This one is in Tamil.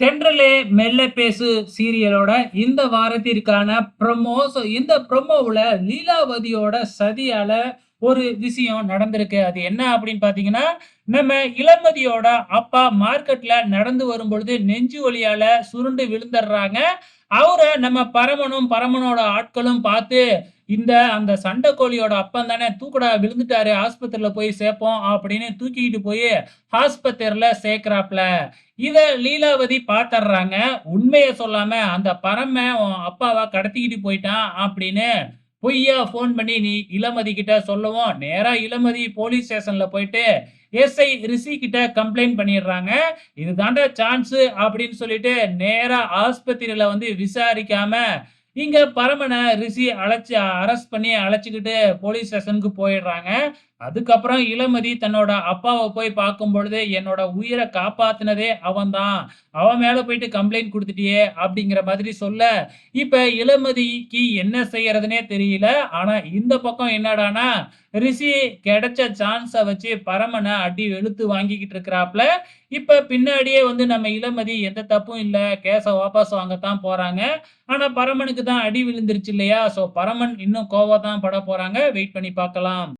தென்றலே மெல்ல பேசு சீரியலோட இந்த வாரத்திற்கான ப்ரொமோ ஸோ இந்த ப்ரொமோவில் லீலாவதியோட சதியால ஒரு விஷயம் நடந்திருக்கு. அது என்ன அப்படின்னு பார்த்தீங்கன்னா நம்ம இளமதியோட அப்பா மார்க்கெட்ல நடந்து வரும்பொழுது நெஞ்சு வலியால சுருண்டு விழுந்துடுறாங்க. அவரை நம்ம பரமனும் பரமனோட ஆட்களும் பார்த்து இந்த அந்த சண்டைக்கோழியோட அப்பன் தானே தூக்கடா விழுந்துட்டாரு ஆஸ்பத்திரியில் போய் சேர்ப்போம் அப்படின்னு தூக்கிக்கிட்டு போய் ஆஸ்பத்திரியில் சேர்க்குறாப்ல. இதை லீலாவதி பார்த்துடுறாங்க உண்மையை சொல்லாம அந்த பரம உன் அப்பாவை கடத்திக்கிட்டு போயிட்டான் அப்படின்னு பொய்யா ஃபோன் பண்ணி நீ இளமதி கிட்ட சொல்லுவோம். நேரா இளமதி போலீஸ் ஸ்டேஷன்ல போயிட்டு எஸ்ஐ ரிஷி கிட்ட கம்ப்ளைண்ட் பண்ணிடுறாங்க. இதுதாண்டா சான்ஸ் அப்படின்னு சொல்லிட்டு நேரா ஆஸ்பத்திரியில வந்து விசாரிக்காம இங்க பரமனை ரிஷி அழைச்சி அரெஸ்ட் பண்ணி அழைச்சிக்கிட்டு போலீஸ் ஸ்டேஷனுக்கு போயிடுறாங்க. அதுக்கப்புறம் இளமதி தன்னோட அப்பாவை போய் பார்க்கும் பொழுது என்னோட உயிரை காப்பாத்தினதே அவன்தான். அவன் மேல போயிட்டு கம்ப்ளைண்ட் கொடுத்துட்டியே அப்படிங்கிற மாதிரி சொல்ல இப்ப இளமதிக்கு என்ன செய்யறதுனே தெரியல. ஆனா இந்த பக்கம் என்னடானா ரிஷி கிடைச்ச சான்ஸை வச்சு பரமனை அடி வெளுத்து வாங்கிக்கிட்டு இருக்கிறாப்ல. இப்போ பின்னாடியே வந்து நம்ம இளமதி எந்த தப்பும் இல்லை. கேஸை வாபஸ் வாங்கத்தான் போகிறாங்க ஆனால் பரமனுக்கு தான் அடி விழுந்துருச்சு இல்லையா? ஸோ பரமன் இன்னும் கோவம் தான் பட போகிறாங்க வெயிட் பண்ணி பார்க்கலாம்.